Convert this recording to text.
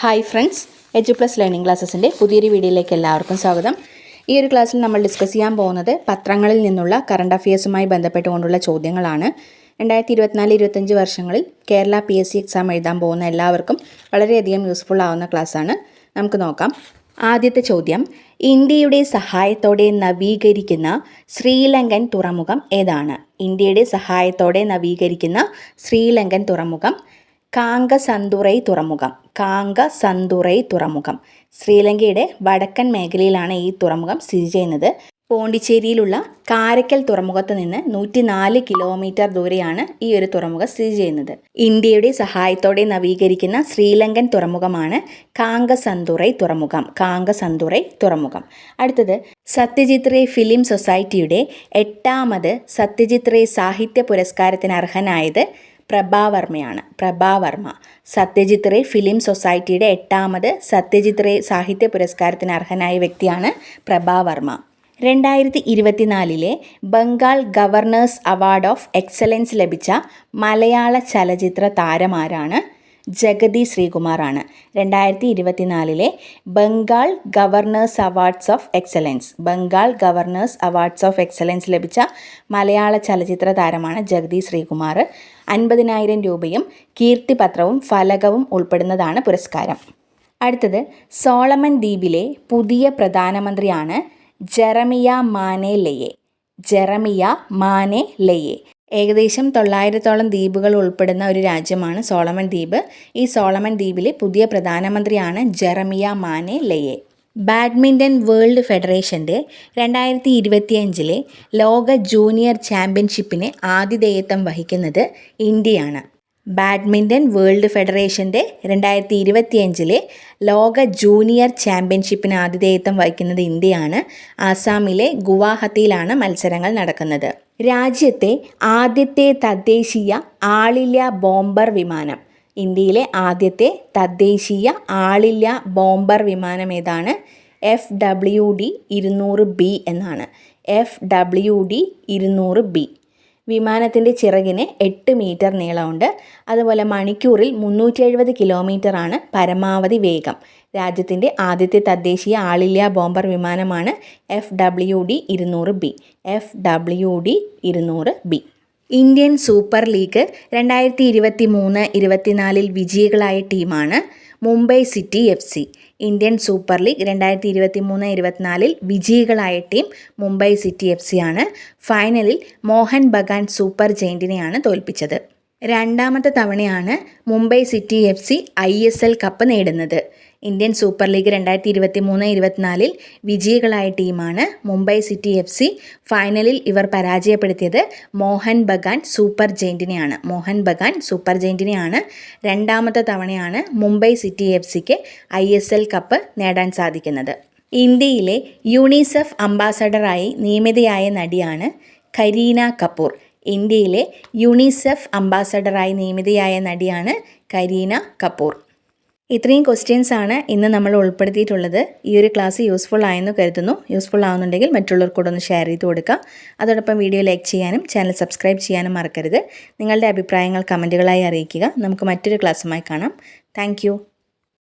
Hi friends Edu Plus Learning ക്ലാസ്സസിന്റെ പുതിയൊരു വീഡിയോയിലേക്ക് എല്ലാവർക്കും സ്വാഗതം. ഈ ഒരു ക്ലാസ്സിൽ നമ്മൾ ഡിസ്കസ് ചെയ്യാൻ പോകുന്നത് പത്രങ്ങളിൽ നിന്നുള്ള കറണ്ട് അഫയേഴ്സുമായി ബന്ധപ്പെട്ടുകൊണ്ടുള്ള ചോദ്യങ്ങളാണ്. രണ്ടായിരത്തി ഇരുപത്തിനാല് ഇരുപത്തഞ്ച് വർഷങ്ങളിൽ Kerala P S C exam എഴുതാൻ പോകുന്ന എല്ലാവർക്കും വളരെയധികം യൂസ്ഫുൾ ആവുന്ന ക്ലാസ്സാണ്. നമുക്ക് നോക്കാം. ആദ്യത്തെ ചോദ്യം ഇന്ത്യയുടെ സഹായത്തോടെ നവീകരിക്കുന്ന ശ്രീലങ്കൻ തുറമുഖം ഏതാണ്? ഇന്ത്യയുടെ സഹായത്തോടെ നവീകരിക്കുന്ന ശ്രീലങ്കൻ തുറമുഖം കാങ്കസന്തുറൈ തുറമുഖം. കാങ്കസന്തുറൈ തുറമുഖം. ശ്രീലങ്കയുടെ വടക്കൻ മേഖലയിലാണ് ഈ തുറമുഖം സ്ഥിതി ചെയ്യുന്നത്. പോണ്ടിച്ചേരിയിലുള്ള കാരക്കൽ തുറമുഖത്ത് നിന്ന് നൂറ്റി നാല് കിലോമീറ്റർ ദൂരെയാണ് ഈ ഒരു തുറമുഖം സ്ഥിതി ചെയ്യുന്നത്. ഇന്ത്യയുടെ സഹായത്തോടെ നവീകരിക്കുന്ന ശ്രീലങ്കൻ തുറമുഖമാണ് കാങ്കസന്തുറൈ തുറമുഖം. കാങ്കസന്തുറൈ തുറമുഖം. അടുത്തത് സത്യജിത് റേ ഫിലിം സൊസൈറ്റിയുടെ എട്ടാമത് സത്യജിത് റേ സാഹിത്യ പുരസ്കാരത്തിന് അർഹനായത് പ്രഭാവർമ്മയാണ് പ്രഭാവർമ്മ സത്യജിത് റേ ഫിലിം സൊസൈറ്റിയുടെ എട്ടാമത് സത്യജിത് റേ സാഹിത്യ പുരസ്കാരത്തിന് അർഹനായ വ്യക്തിയാണ് പ്രഭാവർമ്മ രണ്ടായിരത്തി ഇരുപത്തിനാലിലെ Bengal governor's award of excellence ലഭിച്ച മലയാള ചലച്ചിത്ര താരമാരാണ് ജഗതി ശ്രീകുമാറാണ്. രണ്ടായിരത്തി ഇരുപത്തിനാലിലെ Bengal governor's awards of excellence. Bengal governor's awards of excellence ലഭിച്ച മലയാള ചലച്ചിത്ര താരമാണ് ജഗതി ശ്രീകുമാർ. അൻപതിനായിരം രൂപയും കീർത്തിപത്രവും ഫലകവും ഉൾപ്പെടുന്നതാണ് പുരസ്കാരം. അടുത്തത് സോളമൻ ദ്വീപിലെ പുതിയ പ്രധാനമന്ത്രിയാണ് ജെറമിയ മാനെ ലെയെ ജെറമിയ മാനെ ലെയെ ഏകദേശം തൊള്ളായിരത്തോളം ദ്വീപുകൾ ഉൾപ്പെടുന്ന ഒരു രാജ്യമാണ് സോളമൻ ദ്വീപ്. ഈ സോളമൻ ദ്വീപിലെ പുതിയ പ്രധാനമന്ത്രിയാണ് ജെറമിയ മാനെ ലയെ. ബാഡ്മിന്റൺ വേൾഡ് ഫെഡറേഷന്റെ രണ്ടായിരത്തി ഇരുപത്തിയഞ്ചിലെ ലോക ജൂനിയർ ചാമ്പ്യൻഷിപ്പിന് ആതിഥേയത്വം വഹിക്കുന്നത് ഇന്ത്യയാണ്. ബാഡ്മിന്റൺ വേൾഡ് ഫെഡറേഷന്റെ രണ്ടായിരത്തി ഇരുപത്തിയഞ്ചിലെ ലോക ജൂനിയർ ചാമ്പ്യൻഷിപ്പിന് ആതിഥേയത്വം വഹിക്കുന്നത് ഇന്ത്യയാണ്. ആസാമിലെ ഗുവാഹത്തിയിലാണ് മത്സരങ്ങൾ നടക്കുന്നത്. രാജ്യത്തെ ആദ്യത്തെ തദ്ദേശീയ ആളില്ല ബോംബർ വിമാനം. ഇന്ത്യയിലെ ആദ്യത്തെ തദ്ദേശീയ ആളില്ല ബോംബർ വിമാനം ഏതാണ്? എഫ് ഡബ്ല്യു ഡി ഇരുന്നൂറ് ബി എന്നാണ്. എഫ് ഡബ്ല്യു ഡി ഇരുന്നൂറ് ബി. വിമാനത്തിന്റെ ചിറകിന് എട്ട് മീറ്റർ നീളമുണ്ട്. അതുപോലെ മണിക്കൂറിൽ മുന്നൂറ്റി എഴുപത് കിലോമീറ്ററാണ് പരമാവധി വേഗം. രാജ്യത്തിന്റെ ആദ്യത്തെ തദ്ദേശീയ ആളില്ല ബോംബർ വിമാനമാണ് എഫ് ഡബ്ല്യു ഡി ഇരുന്നൂറ് ബി. എഫ് ഡബ്ല്യു ഡി ഇരുന്നൂറ് ബി. ഇന്ത്യൻ സൂപ്പർ ലീഗ് രണ്ടായിരത്തി ഇരുപത്തി മൂന്ന് ഇരുപത്തിനാലിൽ വിജയികളായ ടീമാണ് Mumbai city F C. Indian super league രണ്ടായിരത്തി ഇരുപത്തി മൂന്ന് ഇരുപത്തിനാലിൽ വിജയികളായ team Mumbai city F C ആണ്. ഫൈനലിൽ മോഹൻ ബഗാൻ സൂപ്പർ ജെയിന്റിനെയാണ് തോൽപ്പിച്ചത്. രണ്ടാമത്തെ തവണയാണ് Mumbai city F C I S L cup നേടുന്നത്. ഇന്ത്യൻ സൂപ്പർ ലീഗ് രണ്ടായിരത്തി ഇരുപത്തി മൂന്ന് ഇരുപത്തിനാലിൽ വിജയികളായ ടീമാണ് മുംബൈ സിറ്റി എഫ് സി. ഫൈനലിൽ ഇവർ പരാജയപ്പെടുത്തിയത് മോഹൻ ബഗാൻ സൂപ്പർ ജെയിന്റിനെയാണ് മോഹൻ ബഗാൻ സൂപ്പർ ജെയിന്റിനെയാണ് രണ്ടാമത്തെ തവണയാണ് മുംബൈ സിറ്റി എഫ് സിക്ക് ഐ എസ് എൽ കപ്പ് നേടാൻ സാധിക്കുന്നത്. ഇന്ത്യയിലെ യൂണിസെഫ് അംബാസഡറായി നിയമിതയായ നടിയാണ് കരീന കപൂർ. ഇന്ത്യയിലെ യുണിസെഫ് അംബാസഡറായി നിയമിതയായ നടിയാണ് കരീന കപൂർ. ഇത്രയും ക്വസ്റ്റ്യൻസ് ആണ് ഇന്ന് നമ്മൾ ഉൾപ്പെടുത്തിയിട്ടുള്ളത്. ഈ ഒരു ക്ലാസ് യൂസ്ഫുൾ ആയെന്ന് കരുതുന്നു. യൂസ്ഫുൾ ആവുന്നുണ്ടെങ്കിൽ മറ്റുള്ളവർക്കൂടെ ഒന്ന് ഷെയർ ചെയ്ത് കൊടുക്കുക. അതോടൊപ്പം വീഡിയോ ലൈക്ക് ചെയ്യാനും ചാനൽ സബ്സ്ക്രൈബ് ചെയ്യാനും മറക്കരുത്. നിങ്ങളുടെ അഭിപ്രായങ്ങൾ കമന്റുകളായി അറിയിക്കുക. നമുക്ക് മറ്റൊരു ക്ലാസ്സുമായി കാണാം. താങ്ക്